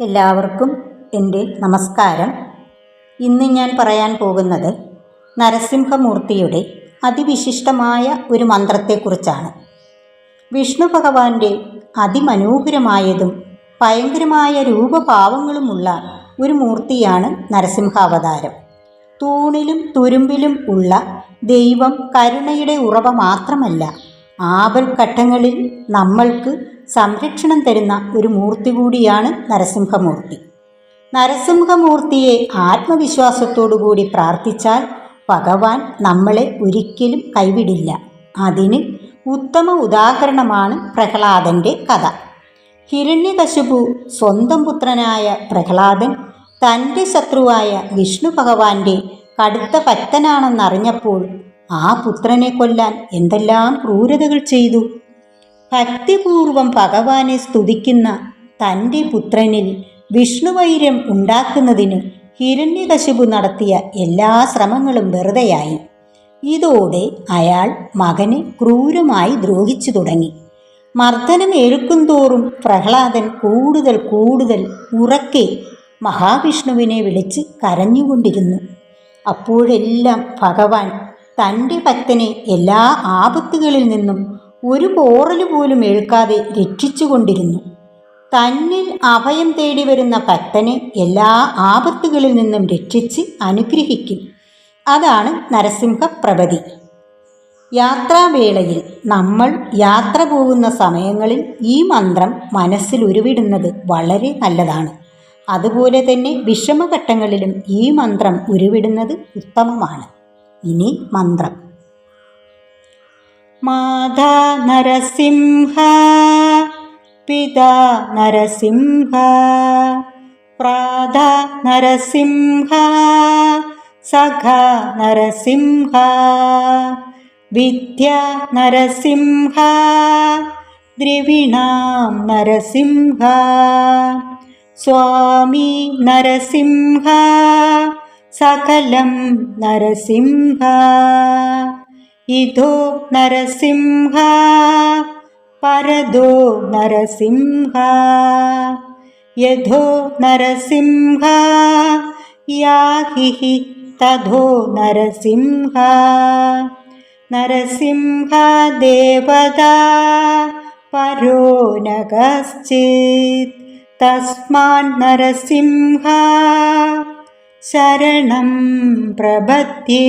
എല്ലാവർക്കും എന്റെ നമസ്കാരം. ഇന്ന് ഞാൻ പറയാൻ പോകുന്നത് നരസിംഹമൂർത്തിയുടെ അതിവിശിഷ്ടമായ ഒരു മന്ത്രത്തെക്കുറിച്ചാണ്. വിഷ്ണു ഭഗവാന്റെ അതിമനോഹരമായതും ഭയങ്കരമായ രൂപഭാവങ്ങളുമുള്ള ഒരു മൂർത്തിയാണ് നരസിംഹാവതാരം. തൂണിലും തുരുമ്പിലും ഉള്ള ദൈവം കരുണയുടെ ഉറവ മാത്രമല്ല ആപൽഘട്ടങ്ങളിൽ നമ്മൾക്ക് സംരക്ഷണം തരുന്ന ഒരു മൂർത്തി കൂടിയാണ് നരസിംഹമൂർത്തി. നരസിംഹമൂർത്തിയെ ആത്മവിശ്വാസത്തോടുകൂടി പ്രാർത്ഥിച്ചാൽ ഭഗവാൻ നമ്മളെ ഒരിക്കലും കൈവിടില്ല. അതിന് ഉത്തമ ഉദാഹരണമാണ് പ്രഹ്ലാദന്റെ കഥ. ഹിരണ്യകശുപു സ്വന്തം പുത്രനായ പ്രഹ്ലാദൻ തന്റെ ശത്രുവായ വിഷ്ണു ഭഗവാന്റെ കടുത്ത ഭക്തനാണെന്നറിഞ്ഞപ്പോൾ ആ പുത്രനെ കൊല്ലാൻ എന്തെല്ലാം ക്രൂരതകൾ ചെയ്തു? ഭക്തിപൂർവം ഭഗവാനെ സ്തുതിക്കുന്ന തന്റെ പുത്രനിൽ വിഷ്ണുവൈരം ഉണ്ടാക്കുന്നതിന് ഹിരണ്യകശിപു നടത്തിയ എല്ലാ ശ്രമങ്ങളും വെറുതെയായി. ഇതോടെ അയാൾ മകനെ ക്രൂരമായി ദ്രോഹിച്ചു തുടങ്ങി. മർദ്ദനം ഏൽക്കുന്തോറും പ്രഹ്ലാദൻ കൂടുതൽ കൂടുതൽ ഉറക്കെ മഹാവിഷ്ണുവിനെ വിളിച്ച് കരഞ്ഞുകൊണ്ടിരുന്നു. അപ്പോഴെല്ലാം ഭഗവാൻ തന്റെ ഭക്തനെ എല്ലാ ആപത്തുകളിൽ നിന്നും ഒരു പോറൽ പോലും ഏൽക്കാതെ രക്ഷിച്ചുകൊണ്ടിരുന്നു തന്നിൽ അഭയം തേടി വരുന്ന ഭക്തനെ എല്ലാ ആപത്തുകളിൽ നിന്നും രക്ഷിച്ച് അനുഗ്രഹിക്കും. അതാണ് നരസിംഹപ്രഭതി യാത്രാവേളയിൽ നമ്മൾ യാത്ര പോകുന്ന സമയങ്ങളിൽ ഈ മന്ത്രം മനസ്സിൽ ഉരുവിടുന്നത് വളരെ നല്ലതാണ്. അതുപോലെ തന്നെ വിഷമഘട്ടങ്ങളിലും ഈ മന്ത്രം ഉരുവിടുന്നത് ഉത്തമമാണ്. ഇനി മന്ത്രം. माता नरसिंह पिता नरसिंह प्राधा नरसिंह सखा नरसिंह विद्या नरसिंह द्रिविणां नरसिंह स्वामी नरसिंह सकलं नरसिंह। इधो नरसिंहा परदो नरसिंहा यधो नरसिंहा याहि तधो नरसिंहा। नरसिंहा देवता परो न कश्चित् तस्मान्नरसिंहा शरणं प्रभद्ये